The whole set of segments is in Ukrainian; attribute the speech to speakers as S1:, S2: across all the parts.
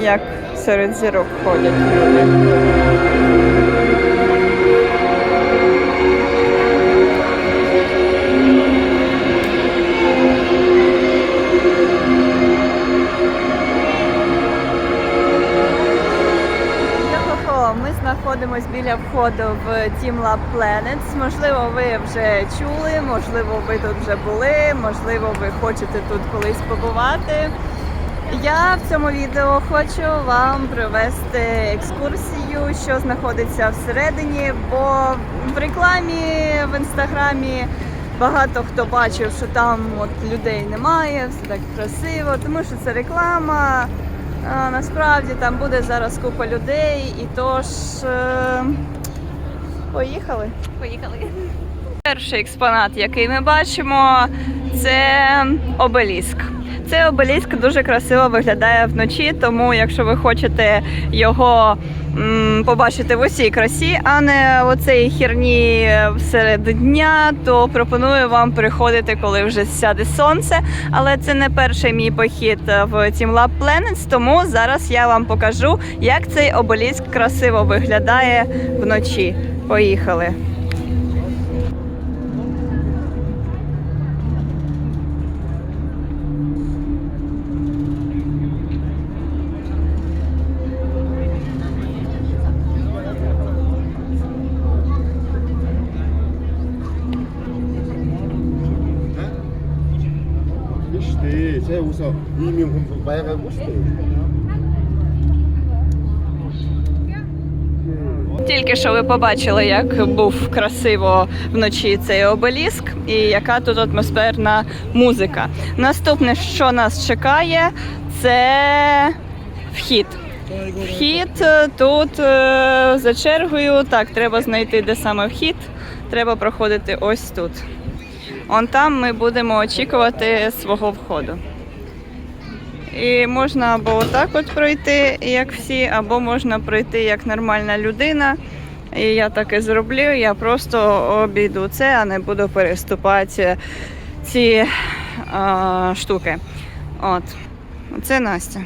S1: як серед зірок ходять люди. Ми знаходимося біля входу в Team Lab Planets. Можливо, ви вже чули, можливо, ви тут вже були, можливо, ви хочете тут колись побувати. Я в цьому відео хочу вам провести екскурсію, що знаходиться всередині, бо в рекламі в інстаграмі багато хто бачив, що там от людей немає, все так красиво, тому що це реклама. А, насправді там буде зараз купа людей, і тож е, поїхали.
S2: Поїхали.
S1: Перший експонат, який ми бачимо, це обеліск. Цей обеліск дуже красиво виглядає вночі, тому якщо ви хочете його м, побачити в усій красі, а не оцей херні серед дня, то пропоную вам приходити, коли вже сяде сонце. Але це не перший мій похід в Team Lab Planets, тому зараз я вам покажу, як цей обеліск красиво виглядає вночі. Поїхали!
S3: Пішти, це усе ім'ям байга.
S1: Тільки що ви побачили, як був красиво вночі цей обеліск і яка тут атмосферна музика. Наступне, що нас чекає, це вхід. Вхід е, тут е, за чергою. Так, треба знайти, де саме вхід. Треба проходити ось тут. Он там ми будемо очікувати свого входу. І можна або отак от пройти, як всі, або можна пройти як нормальна людина. І я так і зроблю. Я просто обійду це, а не буду переступати ці а, штуки. От. Це Настя.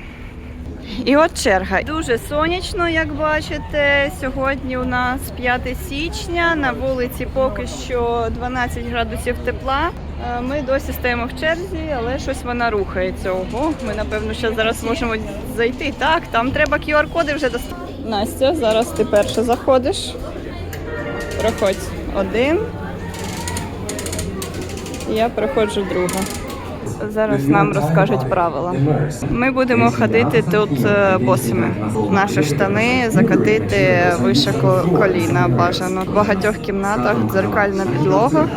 S1: І от черга. Дуже сонячно, як бачите. Сьогодні у нас 5 січня. На вулиці поки що 12 градусів тепла. Е, Ми досі стоїмо в черзі, але щось вона рухається. Ого, ми напевно ще зараз можемо зайти. Так, там треба QR-коди вже достати. Настя, зараз ти перша заходиш. Проходь один. Я проходжу друга. Зараз нам розкажуть правила. Ми будемо ходити тут е, босими. Наші штани закатити вище коліна бажано. В багатьох кімнатах дзеркальна підлога,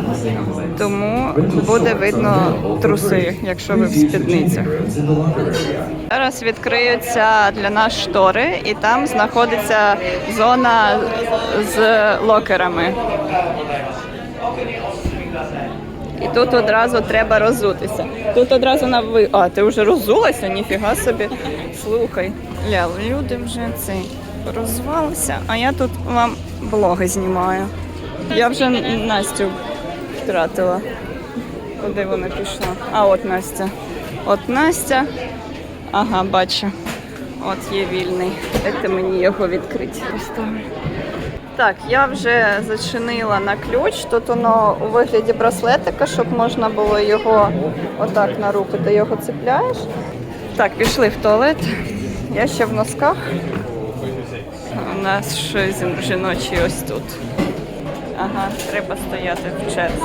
S1: тому буде видно труси, якщо ви в спідницях. Зараз відкриються для нас штори, і там знаходиться зона з локерами. І тут одразу треба розутися. Тут одразу на ви. А, ти вже розулася? Ніфіга собі. Слухай, Лял, люди вже цей розвалися, а я тут вам блоги знімаю. Я вже Настю втратила. Куди вона пішла? А от Настя. От Настя. Ага, бачу. От є вільний. Дайте мені його відкрити. Поставлю. Так, я вже зачинила на ключ. Тут воно у вигляді браслетика, щоб можна було його отак на руку, ти його цепляєш. Так, пішли в туалет. Я ще в носках. У нас щось жіночі ось тут. Ага, треба стояти в черзі.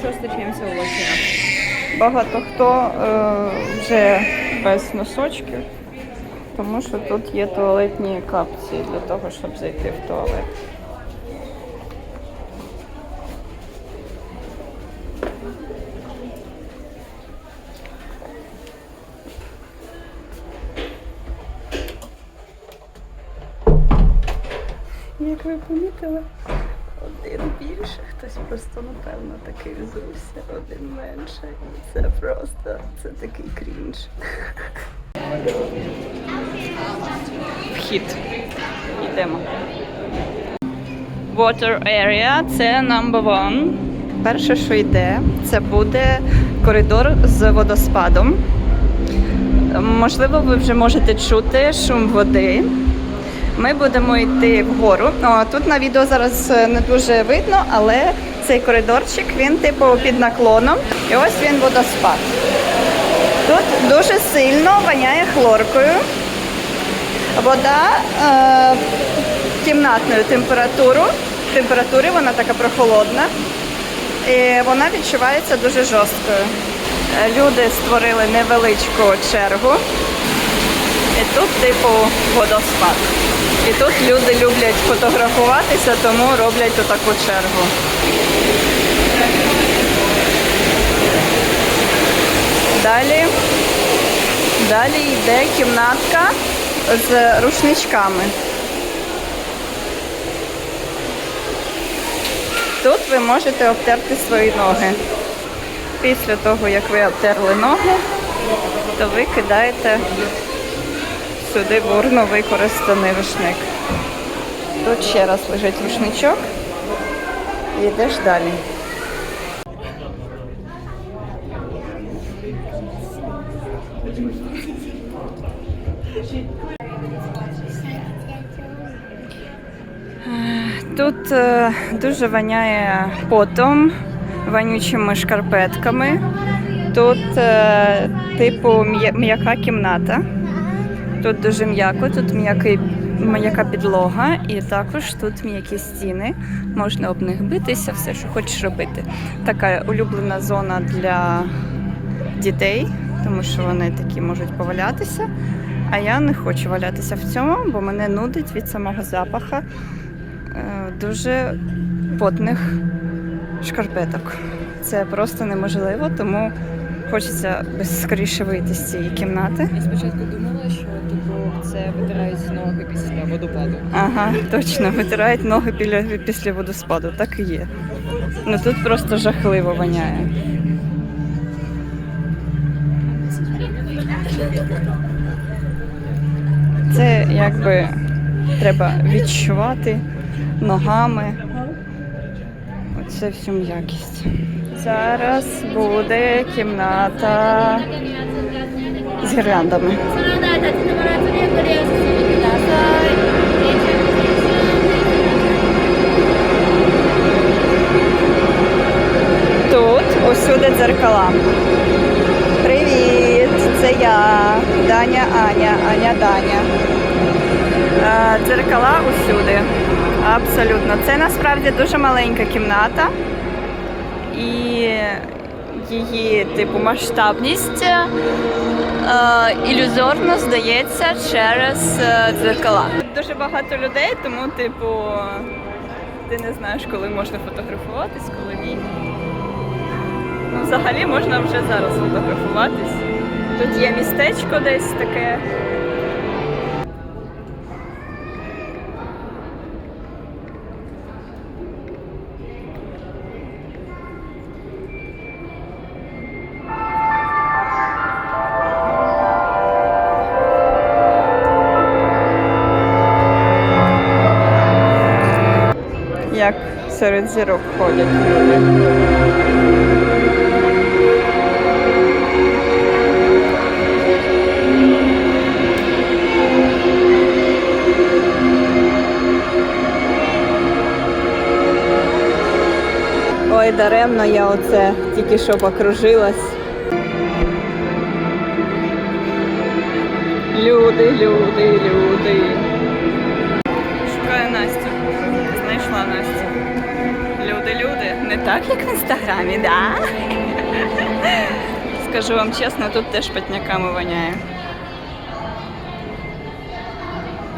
S2: Що, у очі.
S1: Багато хто е, вже без носочків, тому що тут є туалетні капці для того, щоб зайти в туалет. Як ви помітили, один більше, хтось просто, напевно, такий взувся, один менше. І це просто це такий крінж. Вхід. Йдемо. Water area це number one. Перше, що йде, це буде коридор з водоспадом. Можливо, ви вже можете чути шум води. Ми будемо йти вгору. О, тут на відео зараз е, не дуже видно, але цей коридорчик він типу під наклоном. І ось він водоспад. Тут дуже сильно воняє хлоркою. Вода е, кімнатною температуру. Температури вона така прохолодна. І вона відчувається дуже жорсткою. Е, Люди створили невеличку чергу. І тут, типу, водоспад. І тут люди люблять фотографуватися, тому роблять отаку чергу. Далі, далі йде кімнатка з рушничками. Тут ви можете обтерти свої ноги. Після того, як ви обтерли ноги, то ви кидаєте сюди в урну використаний рушник. Тут ще раз лежить рушничок і йдеш далі. Тут е, дуже воняє потом, вонючими шкарпетками. Тут, е, типу, м'яка кімната. Тут дуже м'яко, тут м'який, м'яка підлога, і також тут м'які стіни. Можна об них битися, все, що хочеш робити. Така улюблена зона для дітей, тому що вони такі можуть повалятися. А я не хочу валятися в цьому, бо мене нудить від самого запаху е, дуже потних шкарпеток. Це просто неможливо, тому хочеться скоріше вийти з цієї кімнати.
S2: Я спочатку думала, що це витирають ноги після водопаду.
S1: Ага, точно, витирають ноги біля, після водоспаду, так і є. Ну тут просто жахливо воняє. Це якби треба відчувати ногами. Оце всю м'якість. Зараз буде кімната з гірляндами. Тут усюди дзеркала. Привіт! Це я, Даня Аня, Аня Даня. Е, Дзеркала усюди. Абсолютно. Це насправді дуже маленька кімната. І її, типу, масштабність е, ілюзорно здається через е, дзеркала. Тут дуже багато людей, тому, типу, ти не знаєш, коли можна фотографуватись, коли ні. Ну, взагалі можна вже зараз фотографуватись. Тут є містечко десь таке. Серед зірок ходять люди. Ой, даремно я оце тільки що покружилась. Люди, люди, люди. Так, як в інстаграмі, да? Скажу вам чесно, тут теж патняками воняє.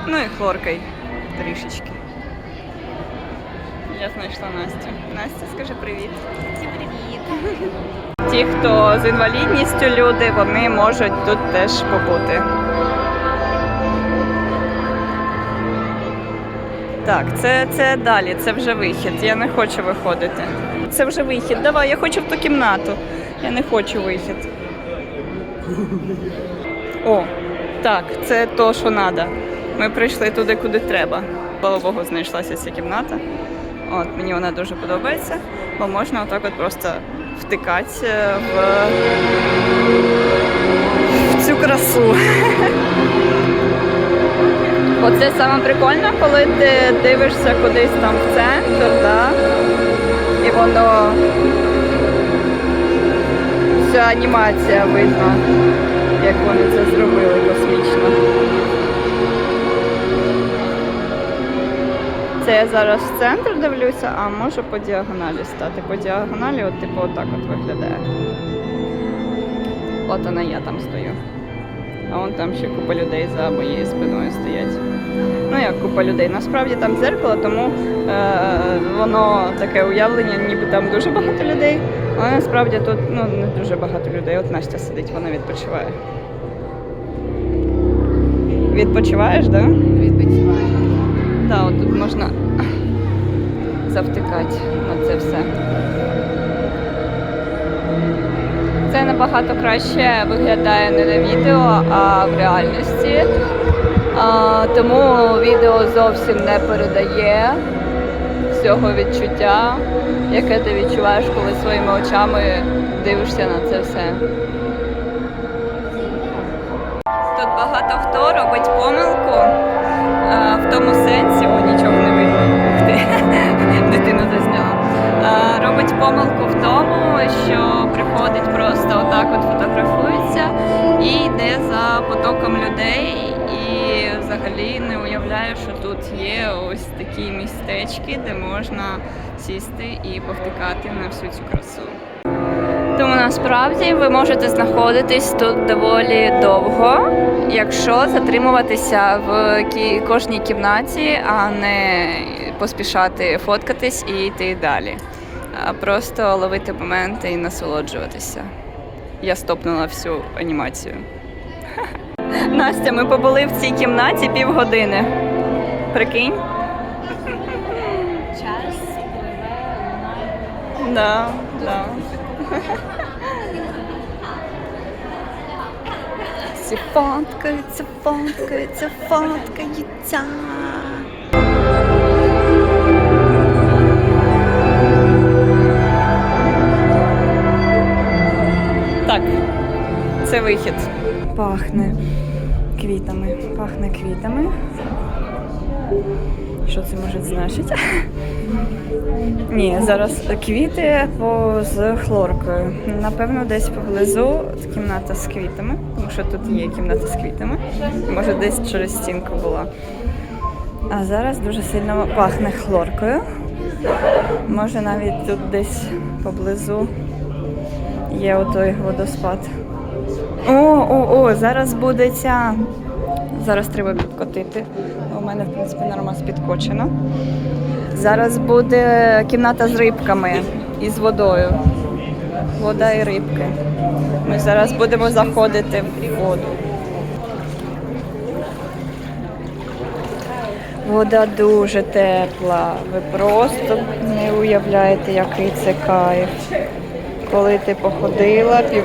S1: Ну і хлоркою трішечки. Я знайшла Настю. Настя, скажи привіт.
S4: Всім привіт.
S1: Ті, хто з інвалідністю люди, вони можуть тут теж побути. Так, це, це далі, це вже вихід. Я не хочу виходити. Це вже вихід. Давай, я хочу в ту кімнату. Я не хочу вихід. О, так, це то, що треба. Ми прийшли туди, куди треба. Слава Богу, знайшлася ця кімната. От, мені вона дуже подобається, бо можна отак от просто втикати в, в цю красу. Оце саме прикольно, коли ти дивишся кудись там в центр, да? і воно вся анімація видно, як вони це зробили космічно. Це я зараз в центр дивлюся, а можу по діагоналі стати. По діагоналі, от типу отак от виглядає. От вона я там стою. А вон там ще купа людей за моєю спиною стоять. Ну як купа людей. Насправді там дзеркало, тому е, воно таке уявлення, ніби там дуже багато людей. Але насправді тут ну, не дуже багато людей. От Настя сидить, вона відпочиває. Відпочиваєш, так? Да?
S2: Відпочиваю.
S1: Так, от тут можна завтикати на це все. Це набагато краще виглядає не на відео, а в реальності. А, тому відео зовсім не передає всього відчуття, яке ти відчуваєш, коли своїми очами дивишся на це все. Потоком людей, і взагалі не уявляє, що тут є ось такі містечки, де можна сісти і повтикати на всю цю красу. Тому насправді ви можете знаходитись тут доволі довго, якщо затримуватися в кожній кімнаті, а не поспішати фоткатись і йти далі. А просто ловити моменти і насолоджуватися. Я стопнула всю анімацію. Настя, ми побули в цій кімнаті півгодини. Прикинь?
S4: Час пливе.
S1: Да, да. Всі фоткаються, фоткаються, фоткаються. Так, це вихід. Пахне квітами. Пахне квітами. Що це може значити? Ні, зараз квіти з хлоркою. Напевно, десь поблизу кімната з квітами, тому що тут є кімната з квітами. Може, десь через стінку була. А зараз дуже сильно пахне хлоркою. Може, навіть тут десь поблизу є отой водоспад. О, о, о, зараз буде ця. Зараз треба підкотити. У мене, в принципі, норма підкочена. Зараз буде кімната з рибками і з водою. Вода і рибки. Ми зараз будемо заходити в воду. Вода дуже тепла. Ви просто не уявляєте, який це кайф. Коли ти походила, пів,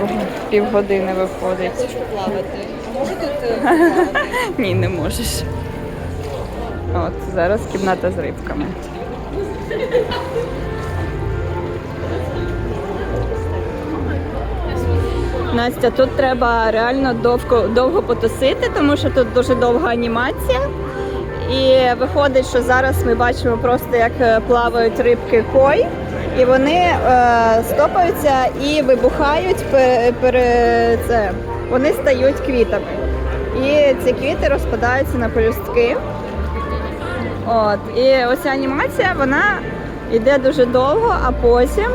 S1: півгодини виходить.
S2: Плавати. Можу тут е, плавати?
S1: Ні, не можеш. От зараз кімната з рибками. Настя, тут треба реально довго, довго потусити, тому що тут дуже довга анімація. І виходить, що зараз ми бачимо просто, як е, плавають рибки кой, і вони е, стопаються і вибухають пер, пере- це. Вони стають квітами. І ці квіти розпадаються на пелюстки. От. І ось анімація, вона йде дуже довго, а потім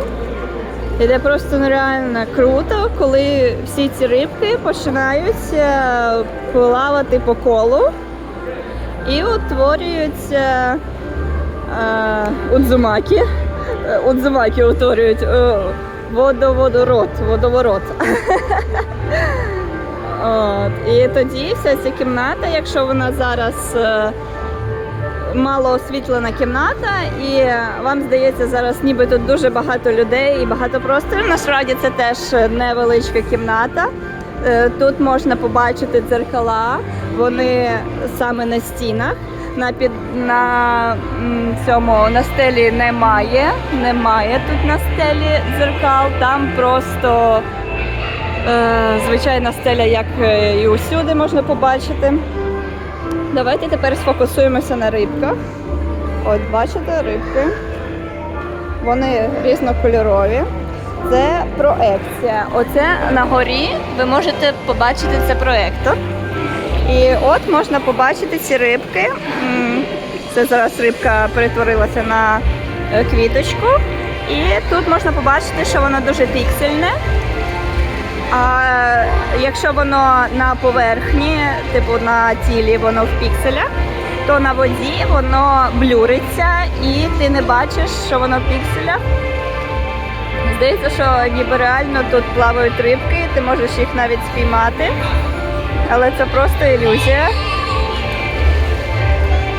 S1: йде просто нереально круто, коли всі ці рибки починають е, плавати по колу і утворюються е, удзумаки. Е, Удзумаки утворюють е, водоворот, водоворот. От. І тоді вся ця кімната, якщо вона зараз е, мало освітлена кімната, і вам здається зараз, ніби тут дуже багато людей і багато простору. Насправді це теж невеличка кімната. Тут можна побачити дзеркала, вони саме на стінах. На під на цьому на стелі немає. Немає тут на стелі дзеркал. Там просто Е, звичайна стеля, як е, і усюди можна побачити. Давайте тепер сфокусуємося на рибках. От бачите рибки. Вони різнокольорові. Це проекція. Оце на горі ви можете побачити це проектор. І от можна побачити ці рибки. Це зараз рибка перетворилася на е, квіточку. І тут можна побачити, що воно дуже піксельне. А якщо воно на поверхні, типу на тілі, воно в пікселях, то на воді воно блюриться і ти не бачиш, що воно в пікселях. Здається, що ніби реально тут плавають рибки, ти можеш їх навіть спіймати, але це просто ілюзія.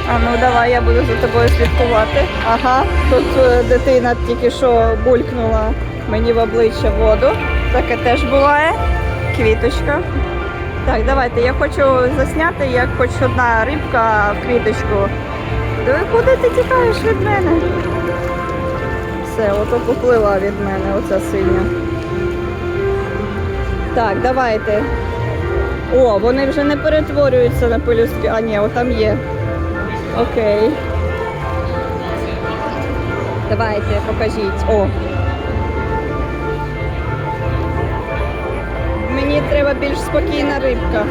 S1: А ну давай я буду за тобою слідкувати. Ага, тут е, дитина тільки що булькнула мені в обличчя воду. Таке теж буває. Квіточка. Так, давайте. Я хочу засняти, як хоч одна рибка в квіточку. Куди ти тікаєш від мене? Все, ото поплила від мене оця синя. Так, давайте. О, вони вже не перетворюються на пелюстки. А, ні, отам є. Окей. Давайте, покажіть. О. Мені треба більш спокійна рибка.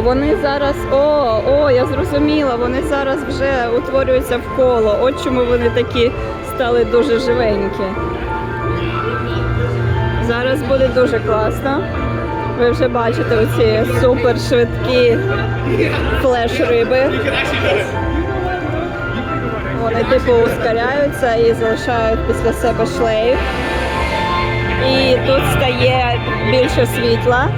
S1: Вони зараз. О, о, я зрозуміла. Вони зараз вже утворюються в коло. От чому вони такі стали дуже живенькі. Зараз буде дуже класно. Ви вже бачите оці супер швидкі флеш-риби. Вони типу ускоряються і залишають після себе шлейф. І тут стає більше світла.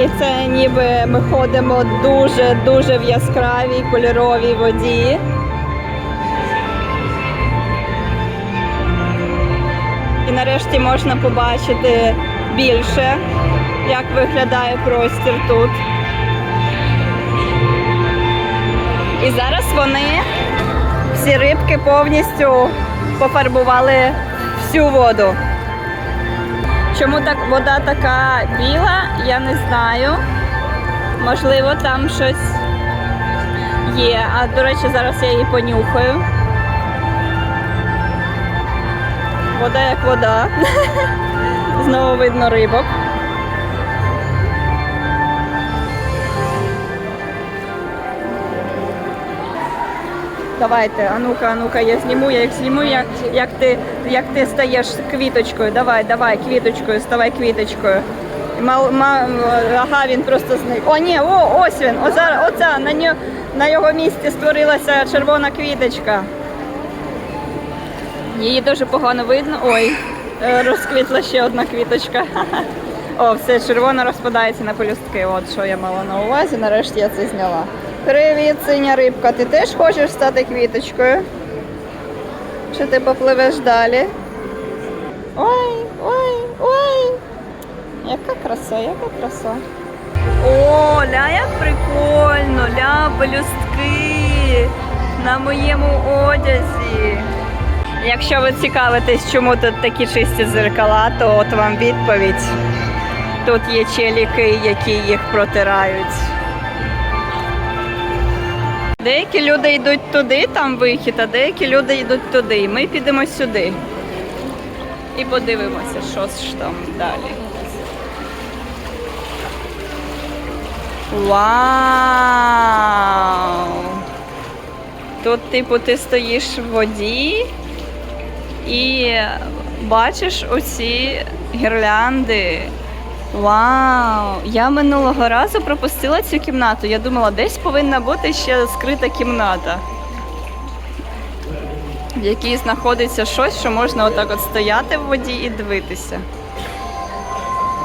S1: І це ніби ми ходимо дуже-дуже в яскравій кольоровій воді. І нарешті можна побачити більше, як виглядає простір тут. І зараз вони, всі рибки повністю пофарбували всю воду. Чому так вода така біла, я не знаю. Можливо, там щось є. А до речі, зараз я її понюхаю. Вода як вода. Знову видно рибок. Давайте, а ну-ка, а ну-ка, я зніму, я їх зніму, як, як, ти, як ти стаєш квіточкою. Давай, давай, квіточкою, ставай квіточкою. Мал, ма, ага, він просто зник. О, ні, о, ось він. О, зараз, на, ньо, на його місці створилася червона квіточка. Її дуже погано видно. Ой, е, розквітла ще одна квіточка. О, все червона розпадається на пелюстки. От що я мала на увазі. Нарешті я це зняла. Привіт, синя рибка. Ти теж хочеш стати квіточкою? Чи ти попливеш далі? Ой, ой, ой. Яка краса, яка краса. О, ля, як прикольно, ля, пелюстки на моєму одязі. Якщо ви цікавитесь, чому тут такі чисті зеркала, то от вам відповідь. Тут є челіки, які їх протирають. Деякі люди йдуть туди, там вихід, а деякі люди йдуть туди. Ми підемо сюди. І подивимося, що ж там далі. Вау! Тут, типу, ти стоїш в воді і бачиш оці гірлянди. Вау! Я минулого разу пропустила цю кімнату. Я думала, десь повинна бути ще скрита кімната, в якій знаходиться щось, що можна отак от стояти в воді і дивитися.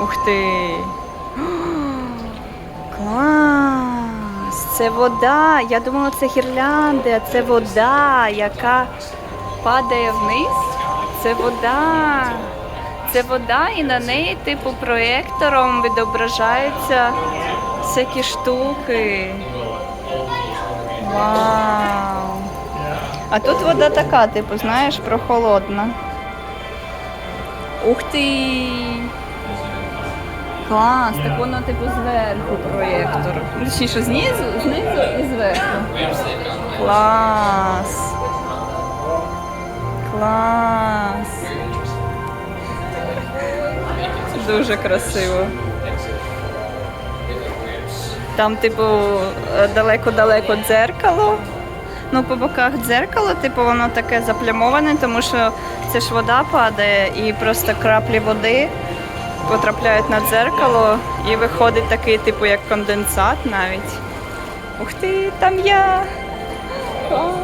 S1: Ух ти! Клас! Це вода. Я думала, це гірлянди, а це вода, яка падає вниз. Це вода. Це вода, і на неї, типу, проєктором відображаються всякі штуки. Вау! А тут вода така, типу, знаєш, прохолодна. Ух ти! Клас, так воно типу зверху проєктор. Точніше, знизу, знизу і зверху. Клас. Клас. Дуже красиво. Там, типу, е, далеко-далеко дзеркало. Ну, по боках дзеркало, типу, воно таке заплямоване, тому що це ж вода падає і просто краплі води потрапляють на дзеркало і виходить такий, типу, як конденсат навіть. Ух ти, там я! Клас!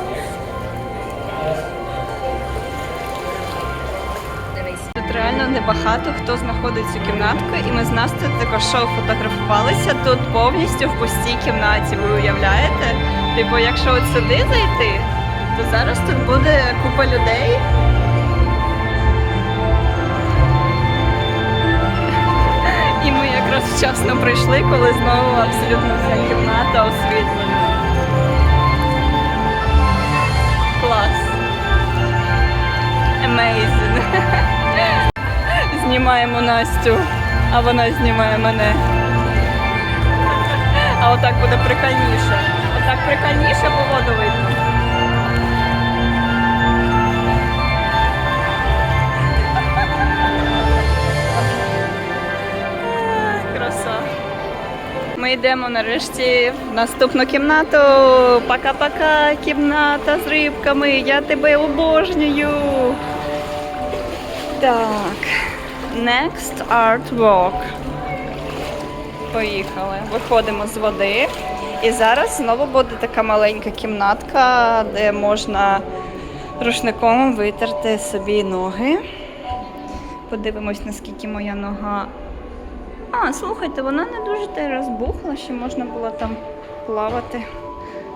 S1: Небагато хто знаходить цю кімнатку, і ми з Настю також шоу фотографувалися тут повністю в пустій кімнаті. Ви уявляєте? Типу, якщо от сюди зайти, то зараз тут буде купа людей. І ми якраз вчасно прийшли, коли знову абсолютно вся кімната освітлена. Клас. Amazing. Знімаємо Настю, а вона знімає мене. А отак буде прикольніше. Отак прикольніше, бо воду видно. Краса. Ми йдемо нарешті в наступну кімнату. Пока-пока, кімната з рибками. Я тебе обожнюю. Так. Next Art Walk. Поїхали. Виходимо з води. І зараз знову буде така маленька кімнатка, де можна рушником витерти собі ноги. Подивимось, наскільки моя нога а, слухайте, вона не дуже та розбухла, ще можна було там плавати.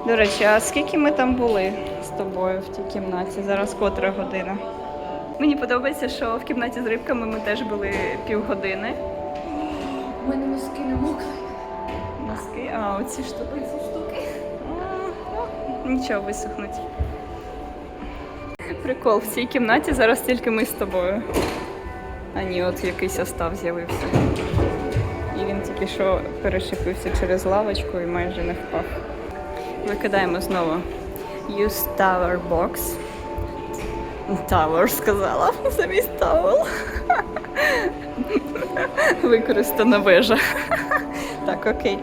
S1: До речі, а скільки ми там були з тобою в тій кімнаті? Зараз котра година. Мені подобається, що в кімнаті з рибками ми теж були півгодини.
S4: У мене носки намокли.
S1: Носки, а оці штуки. Ці штуки. Нічого висохнуть. Прикол, в цій кімнаті зараз тільки ми з тобою. А ні, от якийсь остав з'явився. І він тільки що перешипився через лавочку і майже не впав. Викидаємо знову. Use tower box. Tower сказала замість тавел. Використана вежа. Так, окей.